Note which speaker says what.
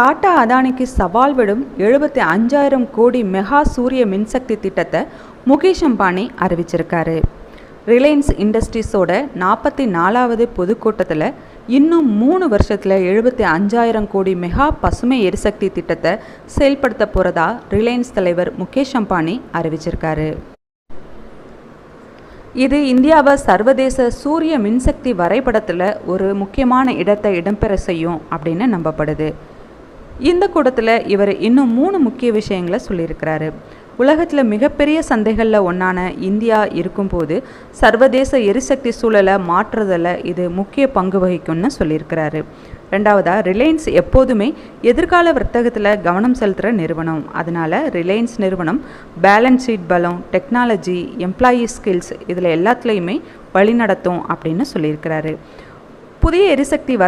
Speaker 1: டாடா அதானிக்கு சவால் விடும் எழுபத்தி அஞ்சாயிரம் கோடி மெகா சூரிய மின்சக்தி திட்டத்தை முகேஷ் அம்பானி அறிவிச்சிருக்காரு. ரிலையன்ஸ் இண்டஸ்ட்ரீஸோட நாற்பத்தி நாலாவது பொதுக்கூட்டத்தில் இன்னும் மூணு வருஷத்தில் எழுபத்தி அஞ்சாயிரம் கோடி மெகா பசுமை எரிசக்தி திட்டத்தை செயல்படுத்த போகிறதா ரிலையன்ஸ் தலைவர் முகேஷ் அம்பானி அறிவிச்சிருக்காரு. இது இந்தியாவை சர்வதேச சூரிய மின்சக்தி வரைபடத்தில் ஒரு முக்கியமான இடத்தை இடம்பெற செய்யும் அப்படின்னு நம்பப்படுது. இந்த கூட்டத்தில் இவர் இன்னும் மூணு முக்கிய விஷயங்களை சொல்லியிருக்கிறாரு. உலகத்தில் மிகப்பெரிய சந்தைகளில் ஒன்றான இந்தியா இருக்கும்போது சர்வதேச எரிசக்தி சூழலை மாற்றுறதில் இது முக்கிய பங்கு வகிக்கும்னு சொல்லியிருக்கிறாரு. ரெண்டாவதாக ரிலையன்ஸ் எப்போதுமே எதிர்கால வர்த்தகத்தில் கவனம் செலுத்துகிற நிறுவனம். அதனால் ரிலையன்ஸ் நிறுவனம் பேலன்ஸ் ஷீட் பலம் டெக்னாலஜி எம்ப்ளாயி ஸ்கில்ஸ் இதில் எல்லாத்துலேயுமே வழிநடத்தும் அப்படின்னு சொல்லியிருக்கிறாரு. புதிய எரிசக்தி